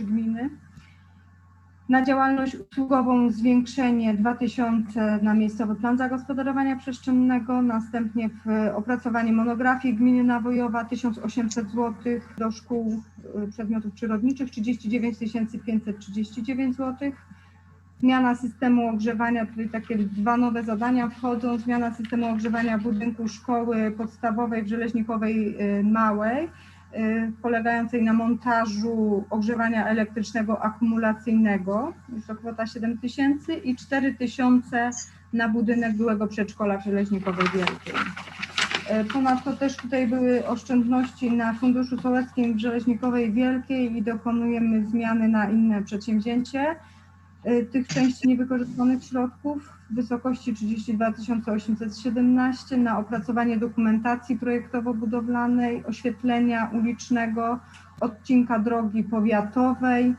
gminy. Na działalność usługową zwiększenie 2000 na miejscowy plan zagospodarowania przestrzennego, następnie w opracowanie monografii gminy Nawojowa 1800 zł, do szkół y, przedmiotów przyrodniczych 39 539 zł. Zmiana systemu ogrzewania, tutaj takie dwa nowe zadania wchodzą. Zmiana systemu ogrzewania budynku szkoły podstawowej w Żeleźnikowej y, Małej, polegającej na montażu ogrzewania elektrycznego akumulacyjnego. Jest to kwota 7 tysięcy i 4 tysiące na budynek byłego przedszkola w Żeleźnikowej Wielkiej. Y, Ponadto też tutaj były oszczędności na Funduszu Sołeckim w Żeleźnikowej Wielkiej i dokonujemy zmiany na inne przedsięwzięcie y, tych części niewykorzystanych środków w wysokości 32 817 na opracowanie dokumentacji projektowo-budowlanej, oświetlenia ulicznego odcinka drogi powiatowej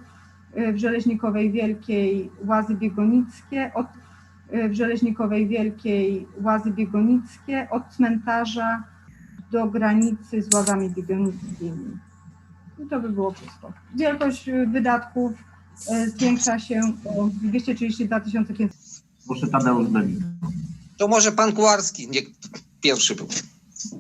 y, w Żeleźnikowej Wielkiej Łazy Biegonickie, od, y, w Żeleźnikowej Wielkiej Łazy Biegonickie od cmentarza do granicy z Łazami Biegonickimi. I to by było wszystko. Wielkość wydatków zwiększa się o 232 500. Proszę Tadeusz Belik. To może pan Kułarski, nie pierwszy był.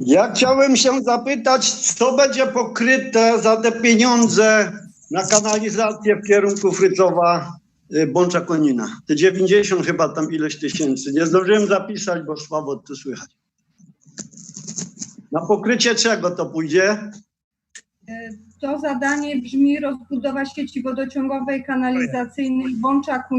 Ja chciałem się zapytać, co będzie pokryte za te pieniądze na kanalizację w kierunku Frycowa y, Bącza Konina. Te 90 chyba tam ileś tysięcy. Nie zdążyłem zapisać, bo słabo to słychać. Na pokrycie czego to pójdzie? To zadanie brzmi rozbudowa sieci wodociągowej, kanalizacyjnej Bącza Kunin